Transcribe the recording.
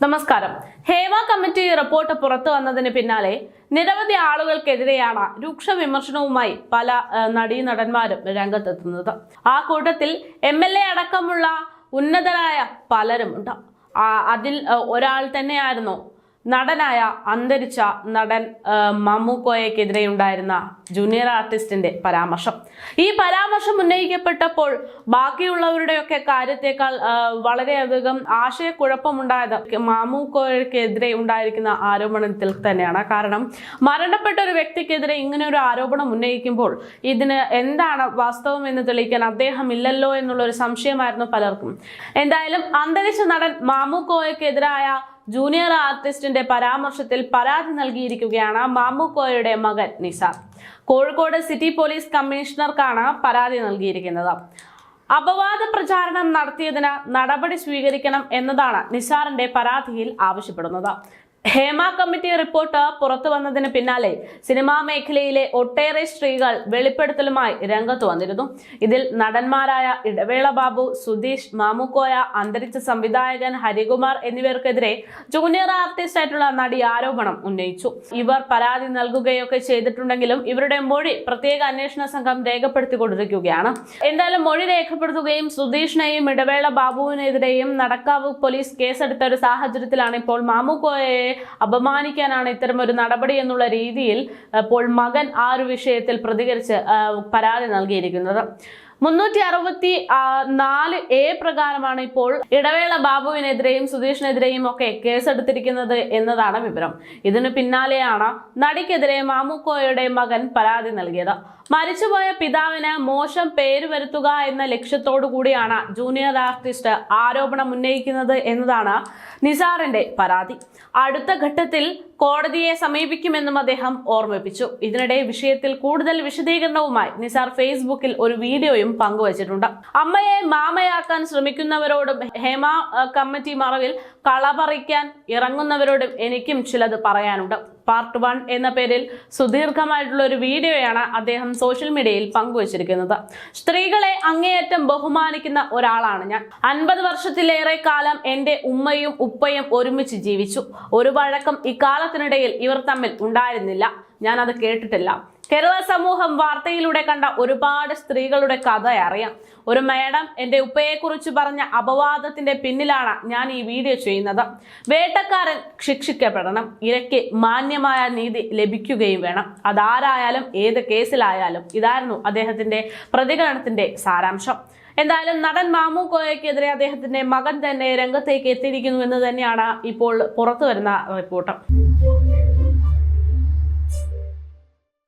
നമസ്കാരം. Hema committee report പുറത്തു വന്നതിന് പിന്നാലെ നിരവധി ആളുകൾക്കെതിരെയാണ് രൂക്ഷ വിമർശനവുമായി പല നടീനടന്മാരും രംഗത്തെത്തുന്നത്. ആ കൂട്ടത്തിൽ എം എൽ എ അടക്കമുള്ള ഉന്നതരായ ആ, അതിൽ ഒരാൾ തന്നെയായിരുന്നു നടനായ അന്തരിച്ച നടൻ മമ്മൂക്കോയക്കെതിരെയുണ്ടായിരുന്ന ജൂനിയർ ആർട്ടിസ്റ്റിന്റെ പരാമർശം. ഈ പരാമർശം ഉന്നയിക്കപ്പെട്ടപ്പോൾ ബാക്കിയുള്ളവരുടെയൊക്കെ കാര്യത്തേക്കാൾ വളരെയധികം ആശയക്കുഴപ്പമുണ്ടായത് മാമൂക്കോയക്കെതിരെ ഉണ്ടായിരിക്കുന്ന ആരോപണത്തിൽ തന്നെയാണ്. കാരണം മരണപ്പെട്ട ഒരു വ്യക്തിക്കെതിരെ ഇങ്ങനെ ഒരു ആരോപണം ഉന്നയിക്കുമ്പോൾ ഇതിന് എന്താണ് വാസ്തവം എന്ന് തെളിയിക്കാൻ അദ്ദേഹം ഇല്ലല്ലോ എന്നുള്ള ഒരു സംശയമായിരുന്നു പലർക്കും. എന്തായാലും അന്തരിച്ച നടൻ മാമൂക്കോയ്ക്കെതിരായ ജൂനിയർ ആർട്ടിസ്റ്റിന്റെ പരാമർശത്തിൽ പരാതി നൽകിയിരിക്കുകയാണ് മാമുക്കോയുടെ മകൻ നിസാർ കോഴിക്കോട് സിറ്റി പോലീസ് കമ്മീഷണർക്കാണ് പരാതി നൽകിയിരിക്കുന്നത്. അപവാദ പ്രചാരണം നടത്തിയതിന് നടപടി സ്വീകരിക്കണം എന്നതാണ് നിസാറിന്റെ പരാതിയിൽ ആവശ്യപ്പെടുന്നത്. ഹേമ കമ്മിറ്റി റിപ്പോർട്ട് പുറത്തു വന്നതിന് പിന്നാലെ സിനിമാ മേഖലയിലെ ഒട്ടേറെ സ്ത്രീകൾ വെളിപ്പെടുത്തലുമായി രംഗത്ത് വന്നിരുന്നു. ഇതിൽ നടന്മാരായ ഇടവേള ബാബു സുധീഷ് മാമുക്കോയ അന്തരിച്ച സംവിധായകൻ ഹരികുമാർ എന്നിവർക്കെതിരെ ജൂനിയർ ആർട്ടിസ്റ്റ് ആയിട്ടുള്ള നടി ആരോപണം ഉന്നയിച്ചു. ഇവർ പരാതി നൽകുകയൊക്കെ ചെയ്തിട്ടുണ്ടെങ്കിലും ഇവരുടെ മൊഴി പ്രത്യേക അന്വേഷണ സംഘം രേഖപ്പെടുത്തിക്കൊണ്ടിരിക്കുകയാണ്. എന്തായാലും മൊഴി രേഖപ്പെടുത്തുകയും സുധീഷിനെയും ഇടവേള ബാബുവിനെതിരെയും നടക്കാവ് പോലീസ് കേസെടുത്ത ഒരു സാഹചര്യത്തിലാണ് ഇപ്പോൾ അപമാനിക്കാനാണ് ഇത്തരം ഒരു നടപടി എന്നുള്ള രീതിയിൽ ഇപ്പോൾ മകൻ ആ ഒരു വിഷയത്തിൽ പ്രതികരിച്ച് പരാതി നൽകിയിരിക്കുന്നത്. മുന്നൂറ്റി അറുപത്തി നാല് എ പ്രകാരമാണ് ഇപ്പോൾ ഇടവേള ബാബുവിനെതിരെയും സുധീഷിനെതിരെയും ഒക്കെ കേസെടുത്തിരിക്കുന്നത് എന്നതാണ് വിവരം. ഇതിനു പിന്നാലെയാണ് നടിക്കെതിരെ മാമുക്കോയുടെ മകൻ പരാതി നൽകിയത്. മരിച്ചുപോയ പിതാവിന് മോശം പേര് വരുത്തുക എന്ന ലക്ഷ്യത്തോടു കൂടിയാണ് ജൂനിയർ ആർട്ടിസ്റ്റ് ആരോപണം ഉന്നയിക്കുന്നത് എന്നതാണ് നിസാറിന്റെ പരാതി. അടുത്ത ഘട്ടത്തിൽ കോടതിയെ സമീപിക്കുമെന്നും അദ്ദേഹം ഓർമ്മിപ്പിച്ചു. ഇതിനിടെ വിഷയത്തിൽ കൂടുതൽ വിശദീകരണവുമായി നിസാർ ഫേസ്ബുക്കിൽ ഒരു വീഡിയോയും പങ്കുവച്ചിട്ടുണ്ട്. അമ്മയെ മാമയാക്കാൻ ശ്രമിക്കുന്നവരോടും ഹേമ കമ്മിറ്റി മറവിൽ കളപറിക്കാൻ ഇറങ്ങുന്നവരോടും എനിക്കും ചിലത് പറയാനുണ്ട്. പാർട്ട് വൺ എന്ന പേരിൽ സുദീർഘമായിട്ടുള്ള ഒരു വീഡിയോയാണ് അദ്ദേഹം സോഷ്യൽ മീഡിയയിൽ പങ്കുവച്ചിരിക്കുന്നത്. സ്ത്രീകളെ അങ്ങേയറ്റം ബഹുമാനിക്കുന്ന ഒരാളാണ് ഞാൻ. അൻപത് വർഷത്തിലേറെ കാലം എന്റെ ഉമ്മയും ഉപ്പയും ഒരുമിച്ച് ജീവിച്ചു. ഒരു വഴക്കം ഇക്കാലത്തിനിടയിൽ ഇവർ തമ്മിൽ ഉണ്ടായിരുന്നില്ല. ഞാൻ അത് കേട്ടിട്ടില്ല. കേരള സമൂഹം വാർത്തയിലൂടെ കണ്ട ഒരുപാട് സ്ത്രീകളുടെ കഥ അറിയാം. ഒരു മേഡം എന്റെ ഉപ്പയെക്കുറിച്ച് പറഞ്ഞ അപവാദത്തിന്റെ പിന്നിലാണ് ഞാൻ ഈ വീഡിയോ ചെയ്യുന്നത്. വേട്ടക്കാരൻ ശിക്ഷിക്കപ്പെടണം. ഇരയ്ക്ക് മാന്യമായ നീതി ലഭിക്കുകയും വേണം. അതാരായാലും ഏത് കേസിലായാലും. ഇതായിരുന്നു അദ്ദേഹത്തിന്റെ പ്രതികരണത്തിന്റെ സാരാംശം. എന്തായാലും നടൻ മാമു കോയക്കെതിരെ അദ്ദേഹത്തിന്റെ മകൻ തന്നെ രംഗത്തേക്ക് എത്തിയിരിക്കുന്നു എന്ന് തന്നെയാണ് ഇപ്പോൾ പുറത്തു വരുന്ന റിപ്പോർട്ട്.